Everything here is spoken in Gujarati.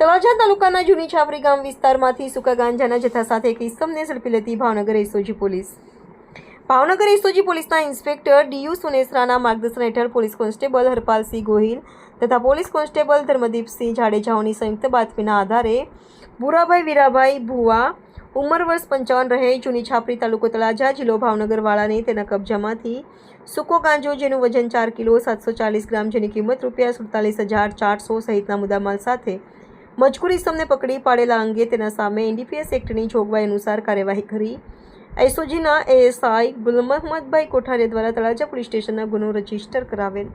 તળાજા તાલુકાના જૂની છાપરી ગામ વિસ્તારમાંથી સૂકા ગાંજાના જથ્થા સાથે એક ઇસમને ઝડપી લેતી Bhavnagar SOG police. Bhavnagar SOG પોલીસના ઇન્સ્પેક્ટર ડીયુ સુનેસરાના માર્ગદર્શન હેઠળ પોલીસ કોન્સ્ટેબલ હરપાલસિંહ ગોહિલ તથા પોલીસ કોન્સ્ટેબલ ધર્મદીપસિંહ જાડેજાઓની સંયુક્ત બાતમીના આધારે ભૂરાભાઈ વીરાભાઈ ભુવા ઉંમર વર્ષ પંચાવન રહે જૂની છાપરી તાલુકો તળાજા જિલ્લો ભાવનગરવાળાને તેના કબજામાંથી સૂકો ગાંજો જેનું વજન ચાર કિલો સાતસો ચાલીસ ગ્રામ જેની કિંમત રૂપિયા સુડતાલીસ હજાર ચારસો સહિતના મુદ્દામાલ સાથે મજકૂર ઇસમને પકડી પાડેલા અંગે તેના સામે એનડીપીએસ એક્ટની જોગવાઈ અનુસાર કાર્યવાહી કરી. એસઓજીના એએસઆઈ ગુલ મહમદભાઈ કોઠારિયા દ્વારા તળાજા પોલીસ સ્ટેશનના ગુનો રજિસ્ટર કરાવેલ.